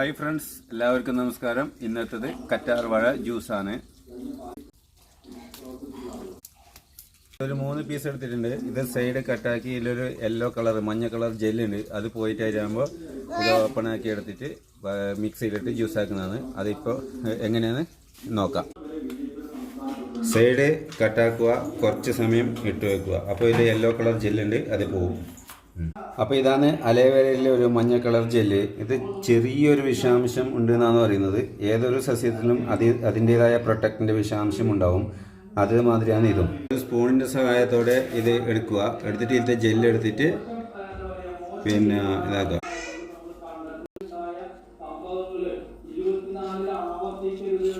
Hi friends എല്ലാവർക്കും നമസ്കാരം. ഇന്നത്തത് കറ്റാർവാഴ ജ്യൂസ് ജ്യൂസാണ്. ഒരു മൂന്ന് പീസ് എടുത്തിട്ടുണ്ട്. ഇത് സൈഡ് കട്ടാക്കി ഇതിലൊരു യെല്ലോ കളർ മഞ്ഞ കളർ ജെല്ലുണ്ട് അത് പോയിട്ട് ആകുമ്പോൾ ഇത് ഓപ്പൺ ആക്കി എടുത്തിട്ട് മിക്സിയിലിട്ട് ജ്യൂസ് ആക്കുന്നതാണ്. അതിപ്പോൾ എങ്ങനെയാണ് നോക്കാം. സൈഡ് കട്ടാക്കുക കുറച്ച് സമയം ഇട്ട് വെക്കുക. അപ്പോൾ ഇതിൽ യെല്ലോ കളർ ജെല്ലുണ്ട് അത് പോകും അപ്പോൾ ഇതാണ് അലേവേരയിലെ ഒരു മഞ്ഞ കളർ ജെല്ല്. ഇത് ചെറിയൊരു വിഷാംശം ഉണ്ട് എന്നാണ് പറയുന്നത്. ഏതൊരു സസ്യത്തിലും അതി അതിന്റെതായ പ്രൊട്ടക്റ്റിന്റെ വിഷാംശം ഉണ്ടാവും. അതേമാതിരിയാണ് ഇതും. ഒരു സ്പൂണിന്റെ സഹായത്തോടെ ഇത് എടുക്കുക. എടുത്തിട്ട് ഇതിന്റെ ജെല്ല് എടുത്തിട്ട് പിന്നെ ഇതാക്കുക. ഇരുപത്തിനാലിൽ ആവർത്തിക്കരുത്